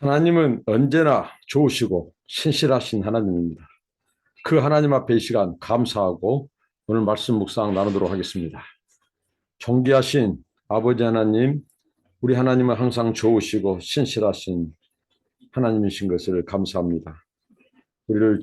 하나님은 언제나 좋으시고 신실하신 하나님입니다. 그 하나님 앞에 이 시간 감사하고 오늘 말씀 묵상 나누도록 하겠습니다. 존귀하신 아버지 하나님, 우리 하나님은 항상 좋으시고 신실하신 하나님이신 것을 감사합니다. 우리를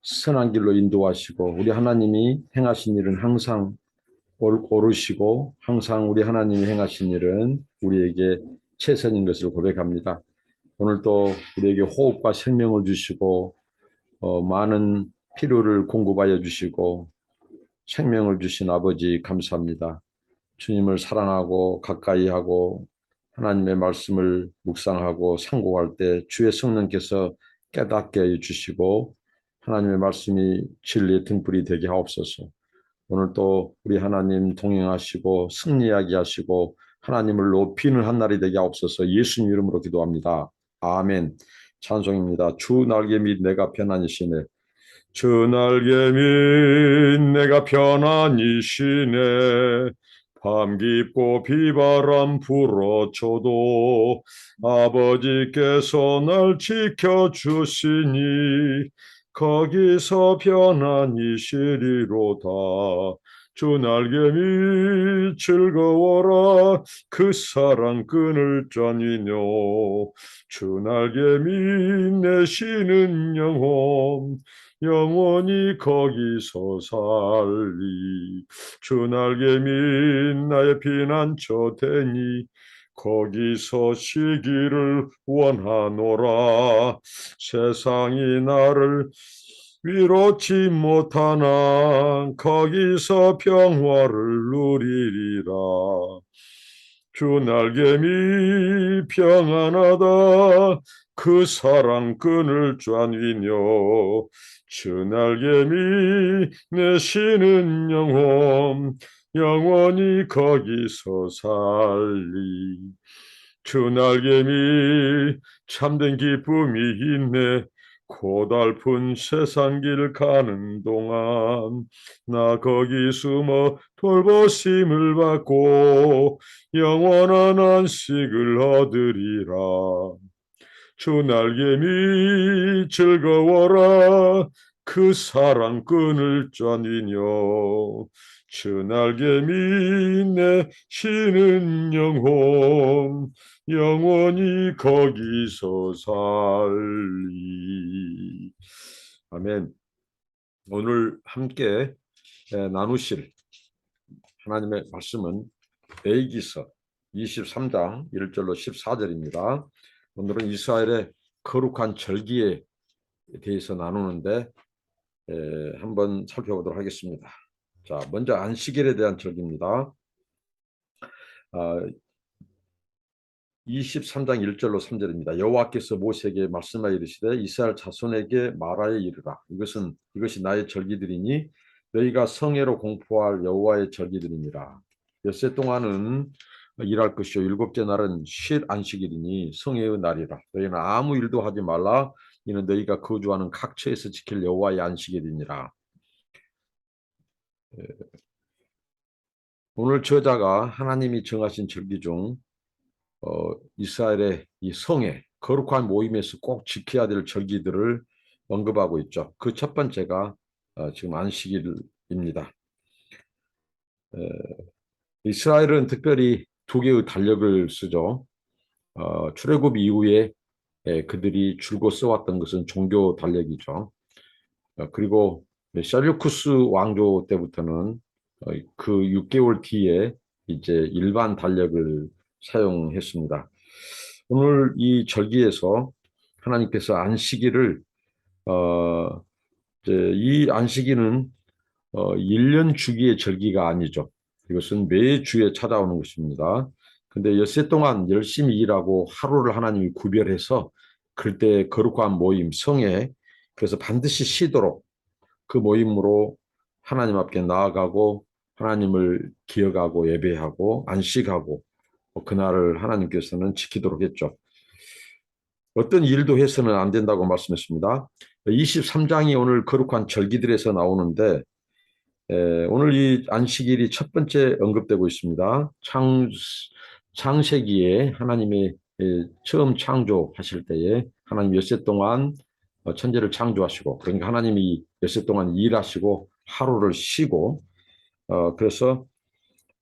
선한 길로 인도하시고 우리 하나님이 행하신 일은 항상 옳- 옳으시고 항상 우리 하나님이 행하신 일은 우리에게 최선인 것을 고백합니다. 오늘 또 우리에게 호흡과 생명을 주시고 어, 많은 필요를 공급하여 주시고 생명을 주신 아버지 감사합니다. 주님을 사랑하고 가까이 하고 하나님의 말씀을 묵상하고 상고할 때 주의 성령께서 깨닫게 해 주시고 하나님의 말씀이 진리의 등불이 되게 하옵소서. 오늘 또 우리 하나님 동행하시고 승리하게 하시고 하나님을 높이는 한 날이 되게 하옵소서. 예수님 이름으로 기도합니다. 아멘. 찬송입니다. 주 날개 및 내가 편안이시네. 주 날개 및 내가 편안이시네. 밤 깊고 비바람 불어쳐도 아버지께서 날 지켜주시니 거기서 편안이시리로다. 주 날개 및 즐거워라. 그 사랑 끈을 짜니뇨. 주 날개 밑 내쉬는 영혼. 영원히 거기서 살리. 주 날개 밑 나의 피난처 되니. 거기서 쉬기를 원하노라. 세상이 나를 위로치 못하나 거기서 평화를 누리리라. 주 날개미 평안하다. 그 사랑 끈을 짠위뇨. 주 날개미 내쉬는 영혼 영원히 거기서 살리. 주 날개미 참된 기쁨이 있네 고달픈 세상 길 가는 동안 나 거기 숨어 돌보심을 받고 영원한 안식을 얻으리라. 주 날개미 즐거워라 그 사랑 끈을 짜니뇨 주 날개미 내 쉬는 영혼 영원히 거기서 살리 아멘 오늘 함께 에, 나누실 하나님의 말씀은 베이기서 23장 1절로 14절입니다. 오늘은 이스라엘의 거룩한 절기에 대해서 나누는데 에, 한번 살펴보도록 하겠습니다. 자, 먼저 안식일에 대한 절기입니다. 아, 23장 1절로 3절입니다. 여호와께서 모세에게 말씀하여 이르시되 이스라엘 자손에게 말하여 이르라. 이것은 이것이 나의 절기들이니 너희가 성회로 공포할 여호와의 절기들이니라. 엿새 동안은 일할 것이요 일곱째 날은 쉴 안식일이니 성회의 날이라. 너희는 아무 일도 하지 말라. 이는 너희가 거주하는 각처에서 지킬 여호와의 안식일이니라. 에, 오늘 저자가 하나님이 정하신 절기 중 어, 이스라엘의 이 성회 거룩한 모임에서 꼭 지켜야 될 절기들을 언급하고 있죠. 그 첫 번째가 어, 지금 안식일입니다. 에, 이스라엘은 특별히 두 개의 달력을 쓰죠. 어, 출애굽 이후에 에, 그들이 줄곧 써왔던 것은 종교 달력이죠. 어, 그리고 셀류쿠스 왕조 때부터는 어, 그 6개월 뒤에 이제 일반 달력을 사용했습니다. 오늘 이 절기에서 하나님께서 안식일을 어, 이 안식일은 어, 1년 주기의 절기가 아니죠. 이것은 매주에 찾아오는 것입니다. 근데 엿새 동안 열심히 일하고 하루를 하나님이 구별해서 그때 거룩한 모임, 성회, 그래서 반드시 쉬도록 그 모임으로 하나님 앞에 나아가고 하나님을 기억하고 예배하고 안식하고 뭐 그날을 하나님께서는 지키도록 했죠. 어떤 일도 해서는 안 된다고 말씀했습니다. 23장이 오늘 거룩한 절기들에서 나오는데 에, 오늘 이 안식일이 첫 번째 언급되고 있습니다. 창, 창세기에 하나님의 예, 처음 창조하실 때에 하나님 엿새 동안 어, 천지를 창조하시고 그러니까 하나님이 엿새 동안 일하시고 하루를 쉬고 어, 그래서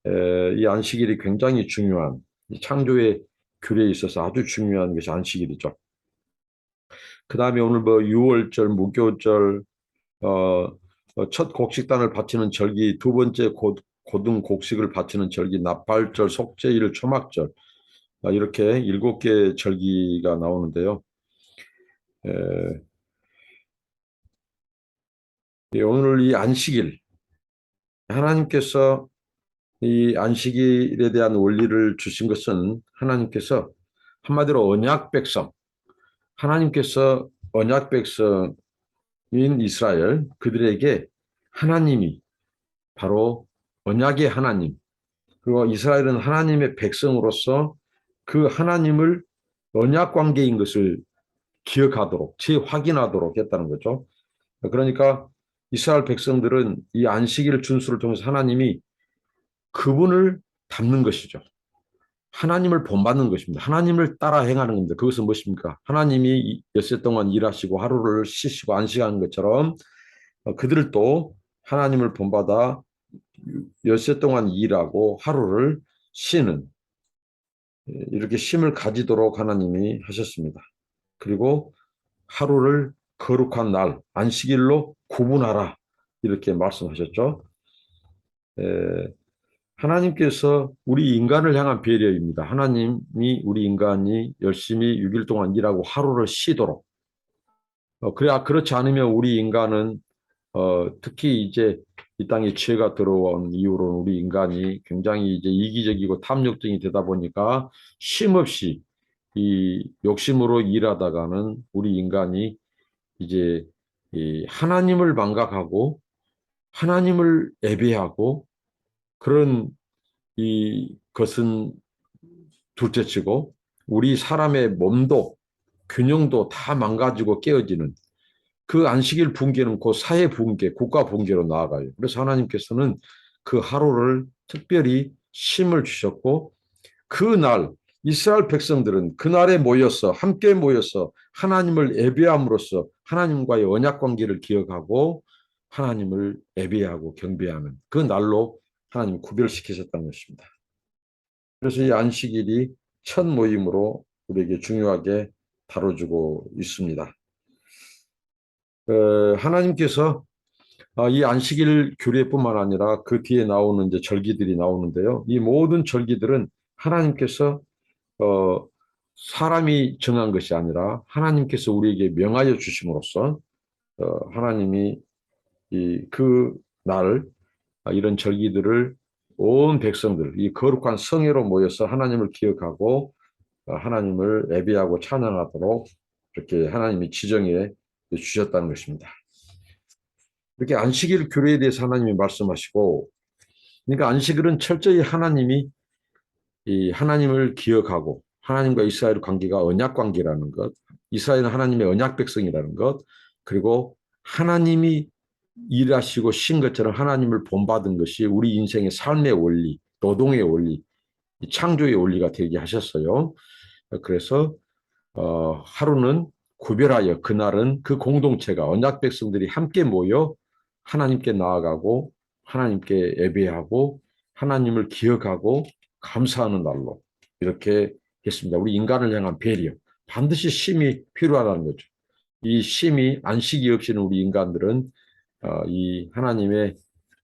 에, 이 안식일이 굉장히 중요한 이 창조의 규례에 있어서 아주 중요한 것이 안식일이죠. 그 다음에 오늘 뭐 6월절, 무교절, 어, 어, 첫 곡식단을 바치는 절기, 두 번째 고, 고등 곡식을 바치는 절기, 나팔절, 속죄일, 초막절 아, 이렇게 일곱 개 절기가 나오는데요. 오늘 이 안식일 하나님께서 이 안식일에 대한 원리를 주신 것은 하나님께서 한마디로 언약 백성, 하나님께서 언약 백성인 이스라엘 그들에게 하나님이 바로 언약의 하나님 그리고 이스라엘은 하나님의 백성으로서 그 하나님을 언약 관계인 것을 기억하도록 재확인하도록 했다는 거죠. 그러니까 이스라엘 백성들은 이 안식일 준수를 통해서 하나님이 그분을 닮는 것이죠. 하나님을 본받는 것입니다. 하나님을 따라 행하는 겁니다. 그것은 무엇입니까? 하나님이 엿새 동안 일하시고 하루를 쉬시고 안식하는 것처럼 어, 그들도 하나님을 본받아 엿새 동안 일하고 하루를 쉬는 이렇게 쉼을 가지도록 하나님이 하셨습니다. 그리고 하루를 거룩한 날, 안식일로 구분하라. 이렇게 말씀하셨죠. 에, 하나님께서 우리 인간을 향한 배려입니다. 하나님이 우리 인간이 열심히 6일 동안 일하고 하루를 쉬도록. 어, 그래, 그렇지 않으면 우리 인간은 어, 특히 이제 이 땅에 죄가 들어온 이후로는 우리 인간이 굉장히 이제 이기적이고 탐욕적이 되다 보니까 쉼없이 이 욕심으로 일하다가는 우리 인간이 이제 이 하나님을 망각하고 하나님을 예배하고 그런 이 것은 둘째치고 우리 사람의 몸도 균형도 다 망가지고 깨어지는 그 안식일 붕괴는 그 사회 붕괴, 국가 붕괴로 나아가요. 그래서 하나님께서는 그 하루를 특별히 쉼을 주셨고 그 날 이스라엘 백성들은 그날에 모여서 함께 모여서 하나님을 예배함으로써 하나님과의 언약 관계를 기억하고 하나님을 예배하고 경배하는 그 날로 하나님 구별시키셨다는 것입니다. 그래서 이 안식일이 첫 모임으로 우리에게 중요하게 다뤄주고 있습니다. 어, 하나님께서 아, 이 안식일 규례뿐만 아니라 그 뒤에 나오는 이제 절기들이 나오는데요. 이 모든 절기들은 하나님께서 어, 사람이 정한 것이 아니라 하나님께서 우리에게 명하여 주심으로써 어, 하나님이 이 그 날 이런 절기들을 온 백성들 이 거룩한 성회로 모여서 하나님을 기억하고 어, 하나님을 예배하고 찬양하도록 이렇게 하나님이 지정해 주셨다는 것입니다. 이렇게 안식일 규례에 대해서 하나님이 말씀하시고 그러니까 안식일은 철저히 하나님이 이 하나님을 기억하고 하나님과 이스라엘 관계가 언약 관계라는 것, 이스라엘은 하나님의 언약 백성이라는 것, 그리고 하나님이 일하시고 신 것처럼 하나님을 본받은 것이 우리 인생의 삶의 원리, 노동의 원리, 창조의 원리가 되게 하셨어요. 그래서 어, 하루는 구별하여 그날은 그 공동체가 언약 백성들이 함께 모여 하나님께 나아가고 하나님께 예배하고 하나님을 기억하고 감사하는 날로 이렇게 했습니다. 우리 인간을 향한 배려. 반드시 쉼이 필요하다는 거죠. 이 쉼이 안식이 없이는 우리 인간들은 어, 이 하나님의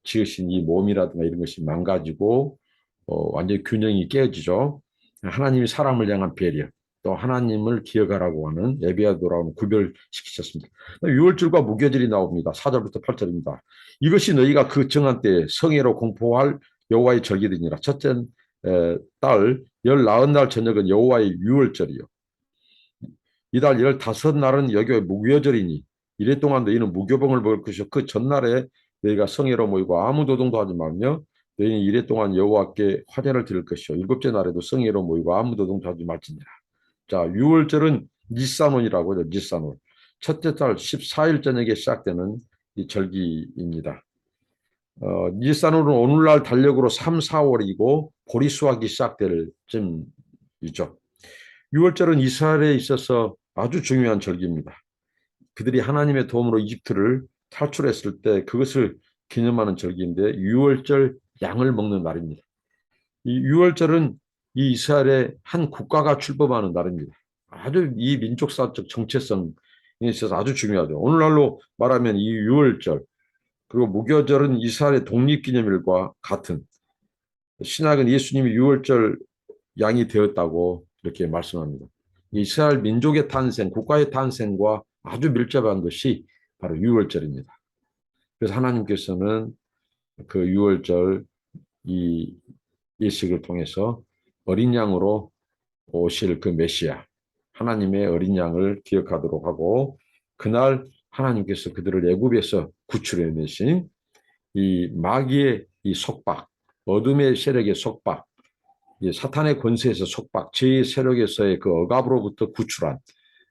지으신 이 몸이라든가 이런 것이 망가지고 어, 완전히 균형이 깨어지죠. 하나님이 사람을 향한 배려, 또 하나님을 기억하라고 하는 예배하도록 구별시키셨습니다. 6월절과 무교절이 나옵니다. 4절부터 8절입니다. 이것이 너희가 그 정한 때 성회로 공포할 여호와의 절기들이니라. 첫째 달 열나흔 날 저녁은 여호와의 유월절이요. 이달 열다섯 날은 여교의 무교절이니 이래 동안 너희는 무교봉을 먹을 것이요 그 전날에 너희가 성회로 모이고 아무 도동도 하지 말며 너희는 이래 동안 여호와께 화제를 드릴 것이요 일곱째 날에도 성회로 모이고 아무 도동도 하지 말지니라. 자, 유월절은 니산원이라고 하죠. 니산원. 첫째 달 14일 저녁에 시작되는 이 절기입니다. 어, 니산월은 오늘날 달력으로 3, 4월이고 보리 수확이 시작될 쯤이죠. 유월절은 이스라엘에 있어서 아주 중요한 절기입니다. 그들이 하나님의 도움으로 이집트를 탈출했을 때 그것을 기념하는 절기인데 유월절 양을 먹는 날입니다. 이 유월절은 이 이스라엘의 한 국가가 출범하는 날입니다. 아주 이 민족사적 정체성에 있어서 아주 중요하죠. 오늘날로 말하면 이 유월절 그리고 무교절은 이스라엘의 독립기념일과 같은 신학은 예수님이 유월절 양이 되었다고 이렇게 말씀합니다. 이스라엘 민족의 탄생, 국가의 탄생과 아주 밀접한 것이 바로 유월절입니다. 그래서 하나님께서는 그 유월절 이 예식을 통해서 어린 양으로 오실 그 메시아, 하나님의 어린 양을 기억하도록 하고 그날 하나님께서 그들을 애굽에서 구출해내신 이 마귀의 이 속박, 어둠의 세력의 속박, 사탄의 권세에서 속박, 죄의 세력에서의 그 억압으로부터 구출한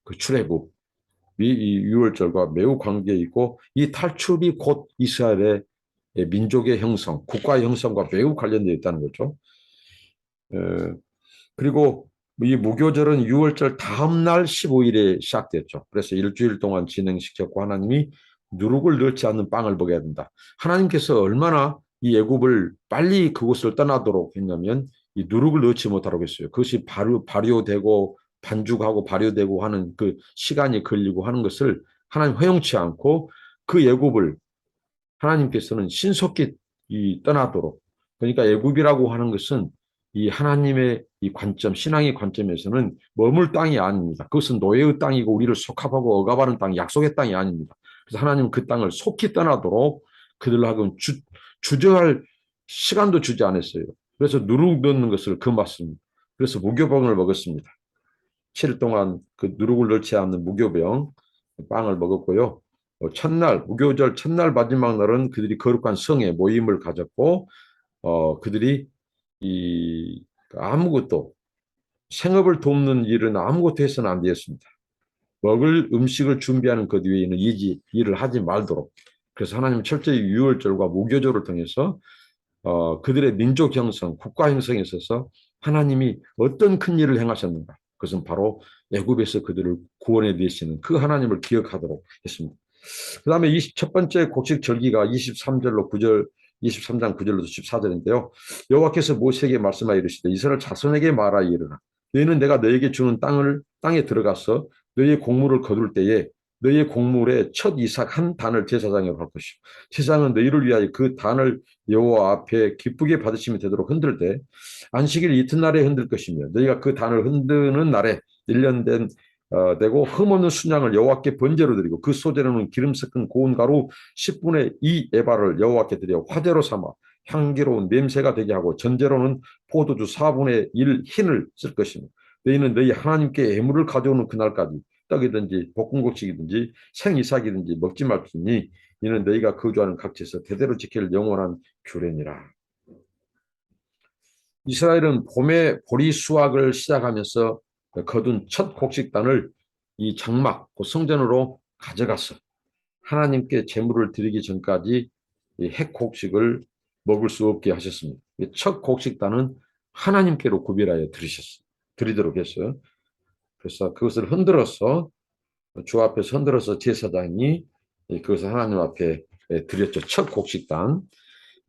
그 출애굽, 이 유월절과 매우 관계 있고 이 탈출이 곧 이스라엘의 민족의 형성, 국가의 형성과 매우 관련되어 있다는 거죠. 그리고 이 무교절은 6월절 다음 날 15일에 시작됐죠. 그래서 일주일 동안 진행시켰고 하나님이 누룩을 넣지 않는 빵을 먹어야 된다. 하나님께서 얼마나 이 애굽을 빨리 그곳을 떠나도록 했냐면 이 누룩을 넣지 못하라고 했어요. 그것이 발효, 발효되고 반죽하고 발효되고 하는 그 시간이 걸리고 하는 것을 하나님 허용치 않고 그 애굽을 하나님께서는 신속히 이 떠나도록 그러니까 애굽이라고 하는 것은 이 하나님의 이 관점, 신앙의 관점에서는 머물 땅이 아닙니다. 그것은 노예의 땅이고 우리를 속합하고 억압하는 땅, 약속의 땅이 아닙니다. 그래서 하나님은 그 땅을 속히 떠나도록 그들로 하여금 주, 주저할 시간도 주지 않았어요. 그래서 누룩 넣는 것을 금봤습니다. 그래서 무교병을 먹었습니다. 7일 동안 그 누룩을 넣지 않는 무교병 빵을 먹었고요. 어, 첫날 무교절 첫날 마지막 날은 그들이 거룩한 성에 모임을 가졌고 어, 그들이 이 아무것도 생업을 돕는 일은 아무것도 해서는 안 되었습니다. 먹을 음식을 준비하는 것 외에는 이 일을 하지 말도록 그래서 하나님 철저히 유월절과 무교절을 통해서 어, 그들의 민족 형성, 국가 형성에 있어서 하나님이 어떤 큰 일을 행하셨는가 그것은 바로 애굽에서 그들을 구원해 주시는 그 하나님을 기억하도록 했습니다. 그 다음에 첫 번째 곡식 절기가 23절로 9절 23장 9절로 14절인데요. 여호와께서 모세에게 말씀하여 이르시되 이스라엘 자손에게 말하 이르라. 너희는 내가 너에게 주는 땅을 땅에 들어가서 너희의 곡물을 거둘 때에 너희의 곡물의 첫 이삭 한 단을 제사장에 할 것이요. 제사장은 너희를 위하여 그 단을 여호와 앞에 기쁘게 받으시면 되도록 흔들 때 안식일 이튿날에 흔들 것이며 너희가 그 단을 흔드는 날에 1년 된 어, 되고 흠없는 순양을 여호와께 번제로 드리고 그 소재로는 기름 섞은 고운 가루 10분의 2 에바를 여호와께 드려 화제로 삼아 향기로운 냄새가 되게 하고 전제로는 포도주 4분의 1 흰을 쓸 것이며 너희는 너희 하나님께 애물을 가져오는 그날까지 떡이든지 볶음국식이든지 생이삭이든지 먹지 말지니 이는 너희가 거주하는 각지에서 대대로 지킬 영원한 규례니라. 이스라엘은 봄에 보리 수확을 시작하면서 거둔 첫 곡식단을 이 장막, 그 성전으로 가져갔어. 하나님께 제물을 드리기 전까지 핵 곡식을 먹을 수 없게 하셨습니다. 첫 곡식단은 하나님께로 구별하여 드리셨어. 드리도록 했어요. 그래서 그것을 흔들어서 주 앞에서 흔들어서 제사장이 그것을 하나님 앞에 드렸죠. 첫 곡식단.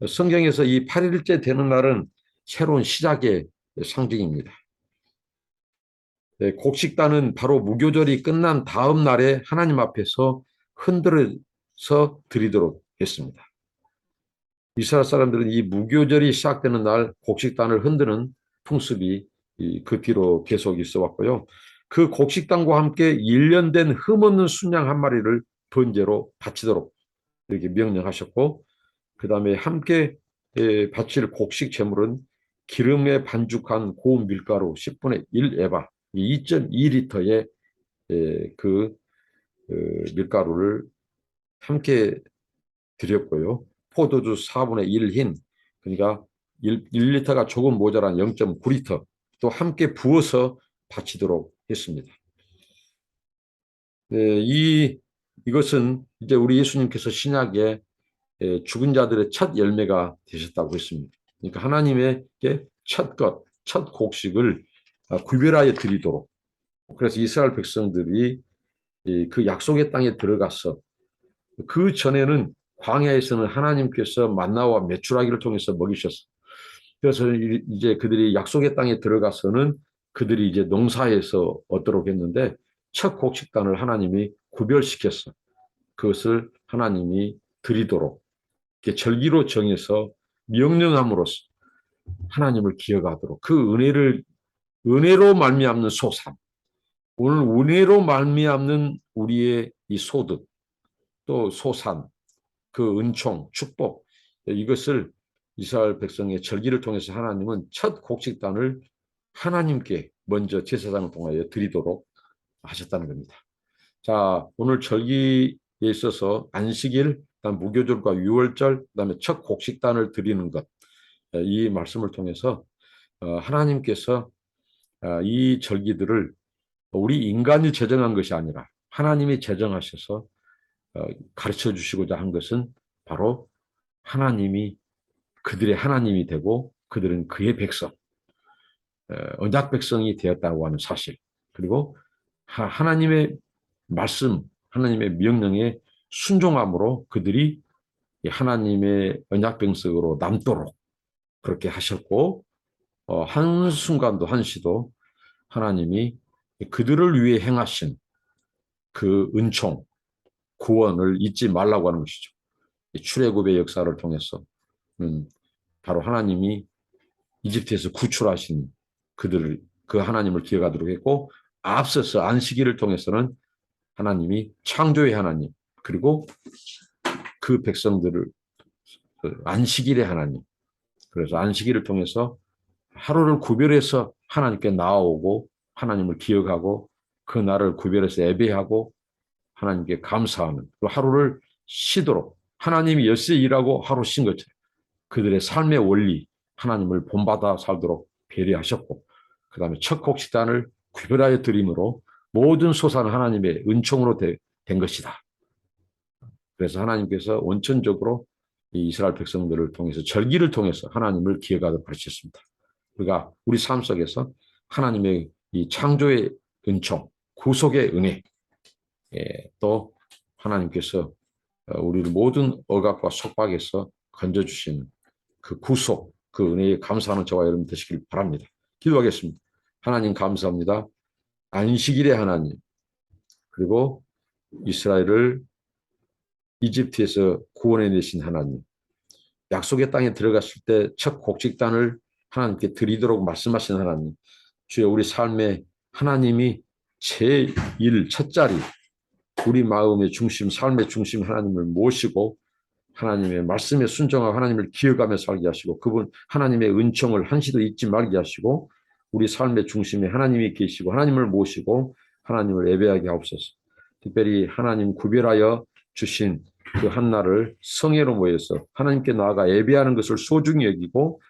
성경에서 이 8일째 되는 날은 새로운 시작의 상징입니다. 네, 곡식단은 바로 무교절이 끝난 다음 날에 하나님 앞에서 흔들어서 드리도록 했습니다. 이스라엘 사람들은 이 무교절이 시작되는 날 곡식단을 흔드는 풍습이 그 뒤로 계속 있어 왔고요. 그 곡식단과 함께 1년 된 흠없는 순양 한 마리를 번제로 바치도록 이렇게 명령하셨고 그 다음에 함께 바칠 곡식 제물은 기름에 반죽한 고운 밀가루 10분의 1 에바 2.2리터의 그 밀가루를 함께 드렸고요. 포도주 4분의 1흰 그러니까 1, 1리터가 조금 모자란 0.9리터 또 함께 부어서 바치도록 했습니다. 이 이것은 이제 우리 예수님께서 신약에 죽은 자들의 첫 열매가 되셨다고 했습니다. 그러니까 하나님의 첫 것, 첫 곡식을 아, 구별하여 드리도록 그래서 이스라엘 백성들이 이그 약속의 땅에 들어가서 그 전에는 광야에서는 하나님께서 만나와 메추라기를 통해서 먹이셨어. 그래서 이- 이제 그들이 약속의 땅에 들어가서는 그들이 이제 농사에서 얻도록 했는데 첫 곡식단을 하나님이 구별시켰어. 그것을 하나님이 드리도록 절기로 정해서 명령함으로써 하나님을 기억하도록 그 은혜를 은혜로 말미암는 소산 오늘 은혜로 말미암는 우리의 이 소득 또 소산 그 은총 축복 이것을 이스라엘 백성의 절기를 통해서 하나님은 첫 곡식단을 하나님께 먼저 제사장을 통하여 드리도록 하셨다는 겁니다. 자, 오늘 절기에 있어서 안식일, 그다음 무교절과 유월절, 그다음에 첫 곡식단을 드리는 것, 이 말씀을 통해서 어, 하나님께서 어, 이 절기들을 우리 인간이 제정한 것이 아니라 하나님이 제정하셔서 어, 가르쳐 주시고자 한 것은 바로 하나님이 그들의 하나님이 되고 그들은 그의 백성, 어, 언약 백성이 되었다고 하는 사실, 그리고 하- 하나님의 말씀, 하나님의 명령에 순종함으로 그들이 이 하나님의 언약 백성으로 남도록 그렇게 하셨고 어, 한 순간도 한시도 하나님이 그들을 위해 행하신 그 은총, 구원을 잊지 말라고 하는 것이죠. 이 출애굽의 역사를 통해서 음, 바로 하나님이 이집트에서 구출하신 그들을 그 하나님을 기억하도록 했고 앞서서 안식일을 통해서는 하나님이 창조의 하나님 그리고 그 백성들을 그 안식일의 하나님 그래서 안식일을 통해서 하루를 구별해서 하나님께 나아오고 하나님을 기억하고 그 날을 구별해서 예배하고 하나님께 감사하는 그 하루를 쉬도록 하나님이 엿새 일하고 하루 쉰 것처럼 그들의 삶의 원리 하나님을 본받아 살도록 배려하셨고 그 다음에 첫 곡 식단을 구별하여 드림으로 모든 소산은 하나님의 은총으로 되- 된 것이다. 그래서 하나님께서 원천적으로 이 이스라엘 백성들을 통해서 절기를 통해서 하나님을 기억하도록 가르쳤습니다. 우리가 우리 삶 속에서 하나님의 이 창조의 은총, 구속의 은혜, 예, 또 하나님께서 어, 우리를 모든 억압과 속박에서 건져주시는 그 구속, 그 은혜에 감사하는 저와 여러분 되시길 바랍니다. 기도하겠습니다. 하나님 감사합니다. 안식일의 하나님, 그리고 이스라엘을 이집트에서 구원해 내신 하나님, 약속의 땅에 들어갔을 때 첫 곡식단을 하나님께 드리도록 말씀하신 하나님, 주여 우리 삶에 하나님이 제1 첫자리, 우리 마음의 중심, 삶의 중심 하나님을 모시고 하나님의 말씀에 순종하고 하나님을 기억하며 살게 하시고 그분 하나님의 은총을 한시도 잊지 말게 하시고 우리 삶의 중심에 하나님이 계시고 하나님을 모시고 하나님을 예배하게 하옵소서. 특별히 하나님 구별하여 주신 그 한날을 성회로 모여서 하나님께 나아가 예배하는 것을 소중히 여기고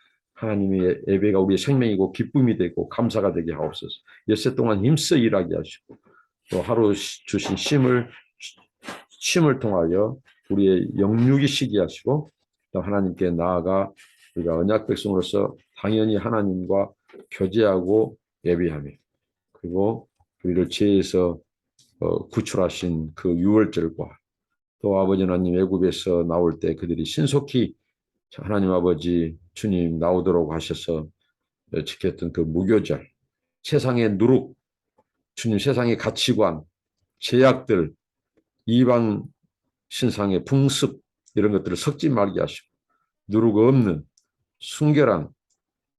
하나님의 예배가 우리의 생명이고 기쁨이 되고 감사가 되게 하옵소서. 엿새 동안 힘써 일하게 하시고 또 하루 시- 주신 쉼을 쉼을 통하여 우리의 영육이 시기 하시고 또 하나님께 나아가 우리가 언약 백성으로서 당연히 하나님과 교제하고 예배하며 그리고 우리를 죄에서 어, 구출하신 그 유월절과 또 아버지 하나님 애굽에서 나올 때 그들이 신속히 하나님 아버지 주님 나오도록 하셔서 어, 지켰던 그 무교절 세상의 누룩 주님 세상의 가치관 제약들 이방 신상의 풍습 이런 것들을 섞지 말게 하시고 누룩 없는 순결한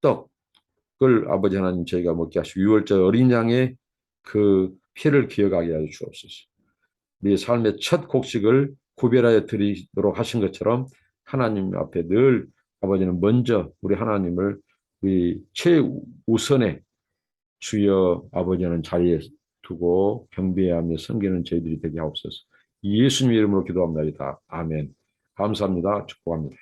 떡을 아버지 하나님 저희가 먹게 하시고 유월절 어린 양의 그 피를 기억하게 하여 주옵소서. 우리의 삶의 첫 곡식을 구별하여 드리도록 하신 것처럼 하나님 앞에 늘 아버지는 먼저 우리 하나님을 우리 최우선의 주여 아버지는 자리에 두고 경배하며 섬기는 저희들이 되게 하옵소서. 예수님 이름으로 기도합니다. 아멘. 감사합니다. 축복합니다.